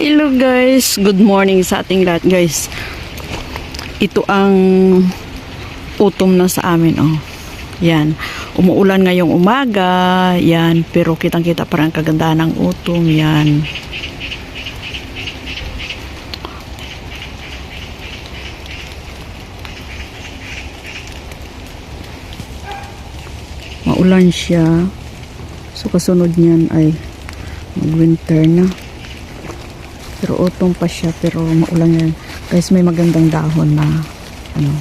Hello guys, good morning sa ating lahat guys. Ito ang utom na sa amin oh. Yan, umuulan ngayong umaga, yan, pero kitang-kita pa rin ang kagandahan ng utom, yan. Maulan siya. So kasunod niyan ay mag-winter na. Pero autumn pa siya, pero maulan yan. Guys, may magandang dahon na, ano.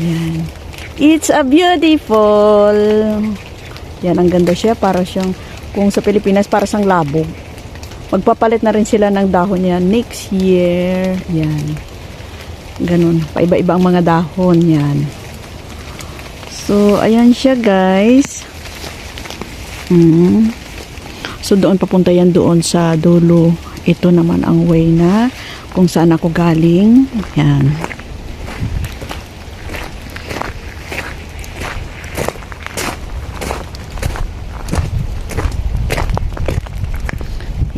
Ayan. It's a beautiful. Yan, ang ganda siya. Para siyang, kung sa Pilipinas, para siyang labog. Magpapalit na rin sila ng dahon niya next year. Yan. Ganun. Paiba-iba ang mga dahon. Yan. So, ayan siya guys. Mm. So doon papunta yan doon sa dulo. Ito naman ang way na kung saan ako galing. Yan.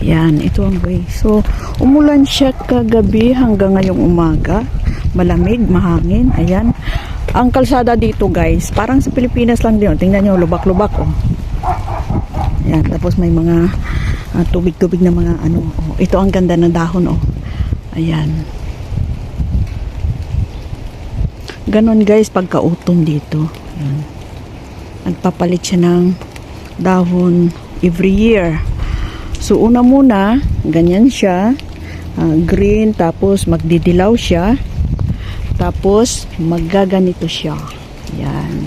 Yan, ito ang way. So, umulan siya kagabi hanggang ngayong umaga. Malamig, mahangin. Ayan. Ang kalsada dito guys, parang sa Pilipinas lang din. Tingnan nyo, lubak-lubak oh. Yan, tapos may mga ah, tubig-tubig na mga ano. Oh. Ito ang ganda ng dahon oh. Ayan. Ganon guys pagka-utom dito. Yan. Nagpapalit siya ng dahon every year. So una muna, ganyan siya. ah, green tapos magdidilaw siya. Tapos maggaganito siya. Yan.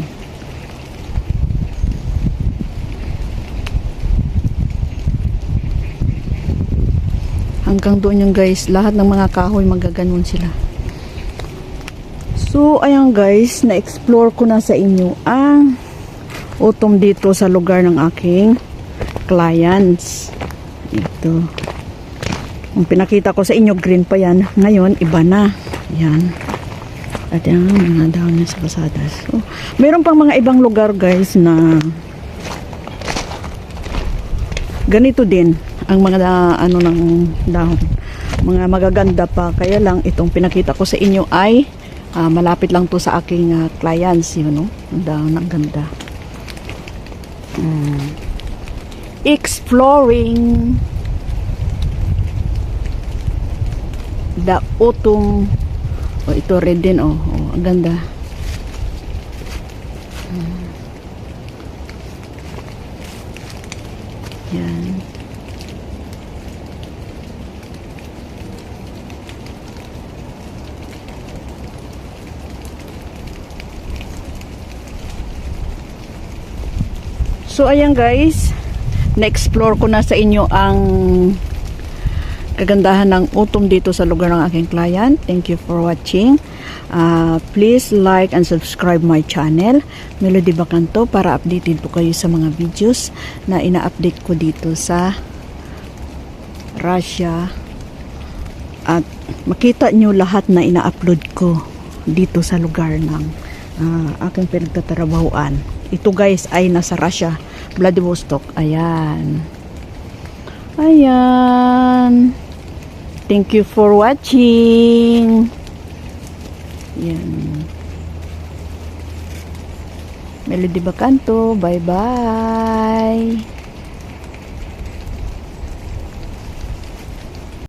Hanggang doon yung guys, lahat ng mga kahoy magaganon sila. So, ayan guys, na-explore ko na sa inyo ang utom dito sa lugar ng aking clients. Ito. Ang pinakita ko sa inyo, green pa yan. Ngayon, iba na. Yan. At yan, mga dahon na sa kasada. So, meron pang mga ibang lugar guys na ganito din ang mga ano ng dahon. Mga magaganda pa. Kaya lang, itong pinakita ko sa inyo ay ah, malapit lang to sa aking ah, clients. Yun, no? Ang dahon, ang ganda. Mm. Exploring the autumn oh, ito red din oh, oh ang ganda Mm. yan So ayan guys, na-explore ko na sa inyo ang kagandahan ng utom dito sa lugar ng aking client. Thank you for watching. Uh, please like and subscribe my channel, Melody Bacanto, para updated po kayo sa mga videos na ina-update ko dito sa Russia. At makita nyo lahat na ina-upload ko dito sa lugar ng uh, aking pinagtatrabahuan. Ito guys ay nasa Russia, Vladivostok. Ayan. Ayan. Thank you for watching. Yan. Melody Bacanto. Bye-bye.